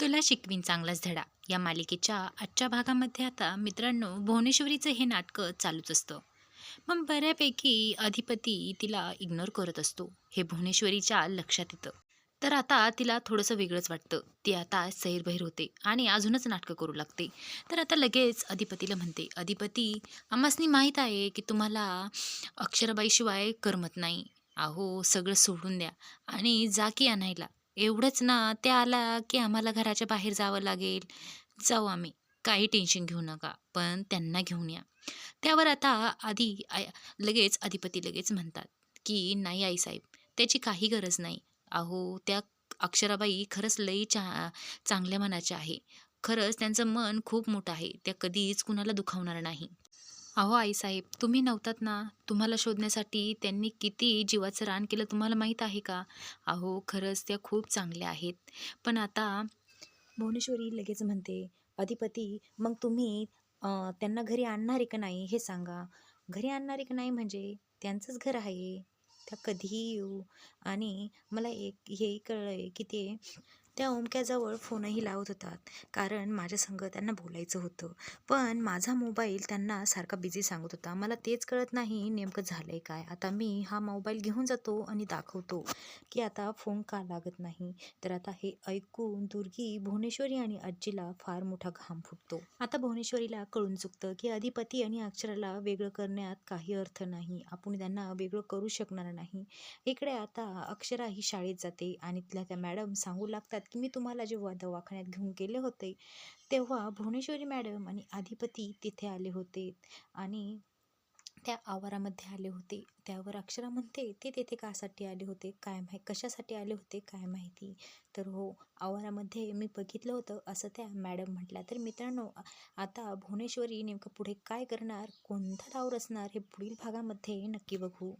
तुला शिकवीन चांगलाच धडा. या मालिकेच्या आजच्या भागामध्ये आता मित्रांनो भुवनेश्वरीचं हे नाटकं चालूच असतं. मग बऱ्यापैकी अधिपती तिला इग्नोर करत असतो. हे भुवनेश्वरीच्या लक्षात येतं. तर आता तिला थोडंसं वेगळंच वाटतं. ती आता सैरभैर होते आणि अजूनच नाटकं करू लागते. तर आता लगेच अधिपतीला म्हणते अधिपती आम्हासनी माहीत आहे की तुम्हाला अक्षरबाईशिवाय करमत नाही. अहो सगळं सोडून द्या आणि जा की आणायला. एवढंच ना ते आला की आम्हाला घराच्या बाहेर जावं लागेल. जाऊ आम्ही. काही टेन्शन घेऊ नका पण त्यांना घेऊन या. त्यावर आता आधी लगेच अधिपती लगेच म्हणतात की नाही आईसाहेब त्याची काही गरज नाही. अहो त्या अक्षराबाई खरंच लई चा चांगल्या मनाच्या आहे. खरंच त्यांचं मन खूप मोठं आहे. त्या कधीच कुणाला दुखावणार नाही. अहो आईसाहेब तुम्ही नव्हतात ना? तुम्हाला शोधण्यासाठी त्यांनी किती जीवाचं रान केलं तुम्हाला माहीत आहे का? अहो खरंच त्या खूप चांगल्या आहेत. पण आता भुवनेश्वरी लगेच म्हणते अधिपती मग तुम्ही अं, त्यांना घरी आणणार आहे का नाही हे सांगा. घरी आणणार आहे का नाही म्हणजे त्यांचंच घर आहे. त्या कधीही येऊ. आणि मला एक हेही कळलं आहे की ते त्या ओमक्याजवळ फोनही लावत होतात. कारण माझ्या संग त्यांना बोलायचं होतं. पण माझा मोबाईल त्यांना सारखा बिझी सांगत होता. मला तेच कळत नाही नेमकं झालं आहे काय. आता मी हा मोबाईल घेऊन जातो आणि दाखवतो की आता फोन का लागत नाही. तर आता हे ऐकून दुर्गी भुवनेश्वरी आणि आजीला फार मोठा घाम फुटतो. आता भुवनेश्वरीला कळून चुकतं की अधिपती आणि अक्षराला वेगळं करण्यात काही अर्थ नाही. आपण त्यांना वेगळं करू शकणार नाही. इकडे आता अक्षरा ही शाळेत जाते आणि तिला त्या मॅडम सांगू लागतात की मी तुम्हाला जेव्हा दवाखान्यात घेऊन गेले होते तेव्हा भुवनेश्वरी मॅडम आणि अधिपती तिथे आले होते आणि त्या आवारामध्ये आले होते. त्यावर अक्षरा म्हणते ते तेथे कासाठी आले होते? काय माहीत? कशासाठी आले होते? काय माहिती? तर हो आवारामध्ये मी बघितलं होतं असं त्या मॅडम म्हटल्या. तर मित्रांनो आता भुवनेश्वरी नेमकं पुढे काय करणार? कोणता डाव रचणार? हे पुढील भागामध्ये नक्की बघू.